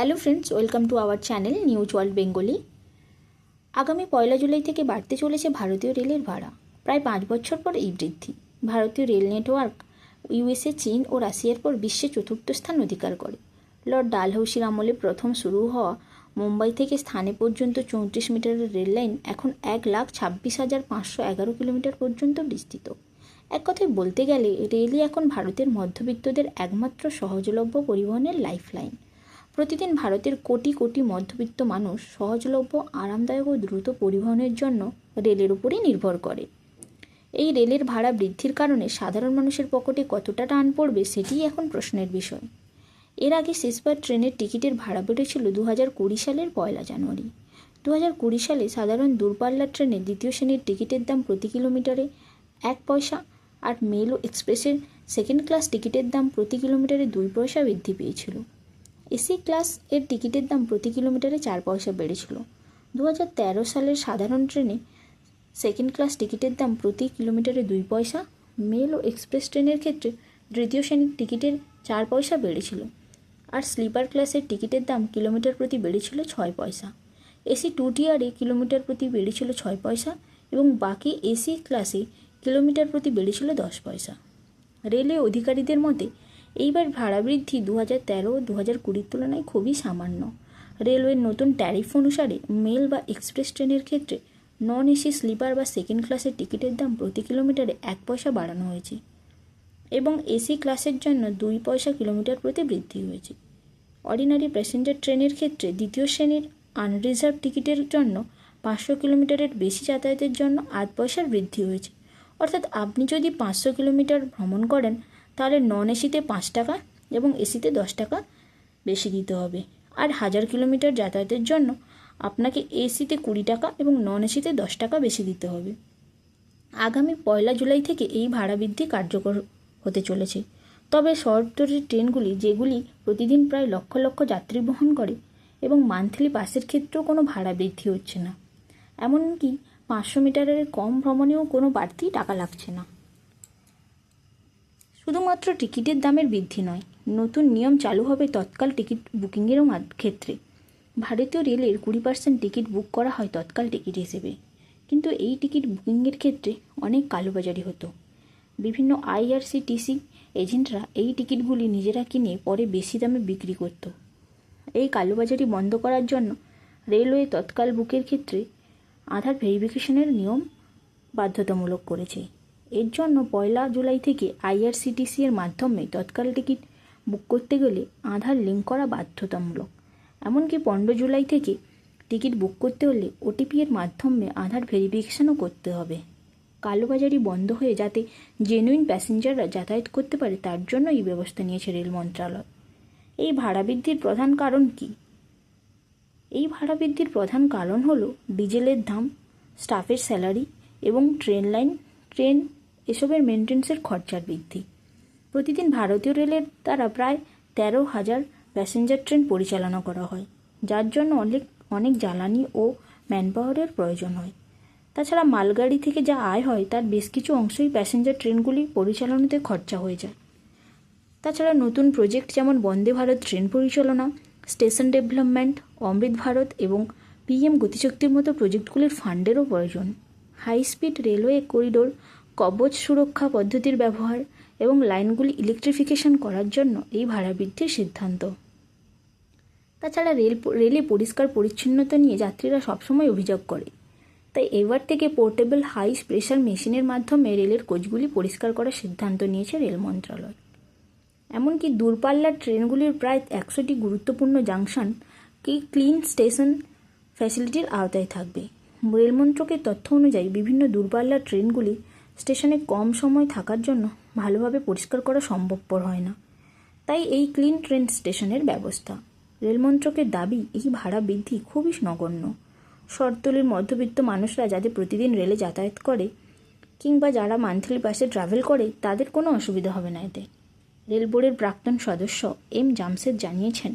Hello friends welcome to our channel news world Bengali আগামী পয়লা জুলাই থেকে বাড়তে চলেছে ভারতীয় রেলের ভাড়া। প্রায় পাঁচ বছর পর এই বৃদ্ধি। ভারতীয় রেল নেটওয়ার্ক, ইউএসএ, চীন ও রাশিয়ার পর বিশ্বে চতুর্থ স্থান অধিকার করে। লর্ড ডালহৌসির আমলে প্রথম শুরু হওয়া মুম্বাই থেকে স্থানে পর্যন্ত চৌত্রিশ মিটারের রেল লাইন এখন এক লাখ ছাব্বিশ হাজার পাঁচশো এগারো কিলোমিটার পর্যন্ত বিস্তৃত। এক কথায় বলতে গেলে, রেলই এখন ভারতের মধ্যবিত্তদের একমাত্র সহজলভ্য পরিবহনের লাইফলাইন প্রতিদিন ভারতের কোটি কোটি মধ্যবিত্ত মানুষ সহজলভ্য, আরামদায়ক ও দ্রুত পরিবহনের জন্য রেলের উপরই নির্ভর করে। এই রেলের ভাড়া বৃদ্ধির কারণে সাধারণ মানুষের পকেটে কতটা টান পড়বে সেটিই এখন প্রশ্নের বিষয়। এর আগে শেষবার ট্রেনের টিকিটের ভাড়া বেড়েছিল দু হাজার কুড়ি সালের পয়লা জানুয়ারি। দু হাজার কুড়ি সালে সাধারণ দূরপাল্লার ট্রেনের দ্বিতীয় শ্রেণির টিকিটের দাম প্রতি কিলোমিটারে এক পয়সা আর মেল ও এক্সপ্রেসের সেকেন্ড ক্লাস টিকিটের দাম প্রতি কিলোমিটারে দুই পয়সা বৃদ্ধি পেয়েছিল। এসি ক্লাস এর টিকিটের দাম প্রতি কিলোমিটারে চার পয়সা বেড়েছিল। দু হাজার তেরো সালের সাধারণ ট্রেনে সেকেন্ড ক্লাস টিকিটের দাম প্রতি কিলোমিটারে দুই পয়সা। মেল ও এক্সপ্রেস ট্রেনের ক্ষেত্রে তৃতীয় শ্রেণির টিকিটের চার পয়সা বেড়েছিল আর স্লিপার ক্লাসের টিকিটের দাম কিলোমিটার প্রতি বেড়েছিল ছয় পয়সা। এসি টু টিয়ারে কিলোমিটার প্রতি বেড়েছিল ছয় পয়সা এবং বাকি এসি ক্লাসে কিলোমিটার প্রতি বেড়েছিল দশ পয়সা। রেলে অধিকারীদের মতে এইবার ভাড়া বৃদ্ধি দু হাজার তেরো দু হাজার কুড়ির তুলনায় খুবই সামান্য। রেলওয়ের নতুন ট্যারিফ অনুসারে মেল বা এক্সপ্রেস ট্রেনের ক্ষেত্রে নন এসি স্লিপার বা সেকেন্ড ক্লাসের টিকিটের দাম প্রতি কিলোমিটারে এক পয়সা বাড়ানো হয়েছে এবং এসি ক্লাসের জন্য দুই পয়সা কিলোমিটার প্রতি বৃদ্ধি হয়েছে। অর্ডিনারি প্যাসেঞ্জার ট্রেনের ক্ষেত্রে দ্বিতীয় শ্রেণির আনরিজার্ভ টিকিটের জন্য পাঁচশো কিলোমিটারের বেশি যাতায়াতের জন্য আধ পয়সার বৃদ্ধি হয়েছে। অর্থাৎ আপনি যদি পাঁচশো কিলোমিটার ভ্রমণ করেন তাহলে নন এসিতে পাঁচ টাকা এবং এসিতে দশ টাকা বেশি দিতে হবে। আর হাজার কিলোমিটার যাতায়াতের জন্য আপনাকে এসিতে কুড়ি টাকা এবং নন এসিতে দশ টাকা বেশি দিতে হবে। আগামী পয়লা জুলাই থেকে এই ভাড়া বৃদ্ধি কার্যকর হতে চলেছে। তবে শহরতলির ট্রেনগুলি, যেগুলি প্রতিদিন প্রায় লক্ষ লক্ষ যাত্রী বহন করে এবং মান্থলি পাসের ক্ষেত্রেও কোনো ভাড়া বৃদ্ধি হচ্ছে না, এমনকি পাঁচশো মিটারের কম ভ্রমণেও কোনো বাড়তি টাকা লাগছে না। শুধুমাত্র টিকিটের দামের বৃদ্ধি নয়, নতুন নিয়ম চালু হবে তৎকাল টিকিট বুকিংয়েরও ক্ষেত্রে। ভারতীয় রেলের কুড়ি পার্সেন্ট টিকিট বুক করা হয় তৎকাল টিকিট হিসেবে। কিন্তু এই টিকিট বুকিংয়ের ক্ষেত্রে অনেক কালোবাজারি হতো। বিভিন্ন আইআরসিটিসি এজেন্টরা এই টিকিটগুলি নিজেরা কিনে পরে বেশি দামে বিক্রি করত। এই কালোবাজারি বন্ধ করার জন্য রেলওয়ে তৎকাল বুকের ক্ষেত্রে আধার ভেরিফিকেশনের নিয়ম বাধ্যতামূলক করেছে। এর জন্য পয়লা জুলাই থেকে আইআরসিটিসি এর মাধ্যমে তৎকাল টিকিট বুক করতে গেলে আধার লিঙ্ক করা বাধ্যতামূলক। এমনকি পনেরো জুলাই থেকে টিকিট বুক করতে হলে ওটিপি এর মাধ্যমে আধার ভেরিফিকেশনও করতে হবে। কালোবাজারি বন্ধ হয়ে যাতে জেনুইন প্যাসেঞ্জাররা যাতায়াত করতে পারে তার জন্য এই ব্যবস্থা নিয়েছে রেল মন্ত্রণালয়। এই ভাড়া বৃদ্ধির প্রধান কারণ কি? এই ভাড়া বৃদ্ধির প্রধান কারণ হল ডিজেলের দাম, স্টাফের স্যালারি এবং ট্রেন লাইন, ট্রেন এসবের মেনটেন্সের খরচার বৃদ্ধি। প্রতিদিন ভারতীয় রেলের দ্বারা প্রায় তেরো হাজার প্যাসেঞ্জার ট্রেন পরিচালনা করা হয়, যার জন্য অনেক অনেক জ্বালানি ও ম্যানপাওয়ারের প্রয়োজন হয়। তাছাড়া মালগাড়ি থেকে যা আয় হয়, তার বেশ কিছু অংশই প্যাসেঞ্জার ট্রেনগুলি পরিচালনাতে খরচা হয়ে যায়। তাছাড়া নতুন প্রজেক্ট যেমন বন্দে ভারত ট্রেন পরিচালনা, স্টেশন ডেভেলপমেন্ট, অমৃত ভারত এবং পিএম গতিশক্তির মতো প্রজেক্টগুলির ফান্ডেরও প্রয়োজন। হাই স্পিড রেলওয়ে করিডোর কবচ সুরক্ষা পদ্ধতির ব্যবহার এবং লাইনগুলি ইলেকট্রিফিকেশন করার জন্য এই ভাড়া বৃদ্ধির সিদ্ধান্ত। তাছাড়া রেল রেলে পরিষ্কার পরিচ্ছন্নতা নিয়ে যাত্রীরা সবসময় অভিযোগ করে। তাই এবার থেকে পোর্টেবল হাই প্রেশার মেশিনের মাধ্যমে রেলের কোচগুলি পরিষ্কার করার সিদ্ধান্ত নিয়েছে রেল মন্ত্রণালয়। এমনকি দূরপাল্লার ট্রেনগুলির প্রায় একশোটি গুরুত্বপূর্ণ জাংশন কি ক্লিন স্টেশন ফ্যাসিলিটির আওতায় থাকবে। রেলমন্ত্রকের তথ্য অনুযায়ী বিভিন্ন দূরপাল্লার ট্রেনগুলি স্টেশনে কম সময় থাকার জন্য ভালোভাবে পরিষ্কার করা সম্ভবপর হয় না। তাই এই ক্লিন ট্রেন স্টেশনের ব্যবস্থা। রেলমন্ত্রকের দাবি, এই ভাড়া বৃদ্ধি খুবই নগণ্য। শর্তলির মধ্যবিত্ত মানুষরা যাদের প্রতিদিন রেলে যাতায়াত করে কিংবা যারা মান্থলি বাসে ট্রাভেল করে, তাদের কোনো অসুবিধা হবে না এতে। রেল বোর্ডের প্রাক্তন সদস্য এম জামসেদ জানিয়েছেন,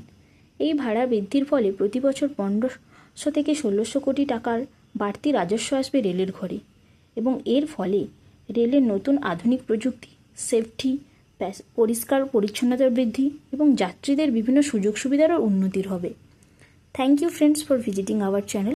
এই ভাড়া বৃদ্ধির ফলে প্রতি বছর পনেরোশো থেকে ষোলোশো কোটি টাকার বাড়তি রাজস্ব আসবে রেলের ঘরে এবং এর ফলে রেলের নতুন আধুনিক প্রযুক্তি সেফটি পরিষ্কার পরিচ্ছন্নতার বৃদ্ধি এবং যাত্রীদের বিভিন্ন সুযোগ সুবিধারও উন্নতির হবে। Thank you friends for visiting our channel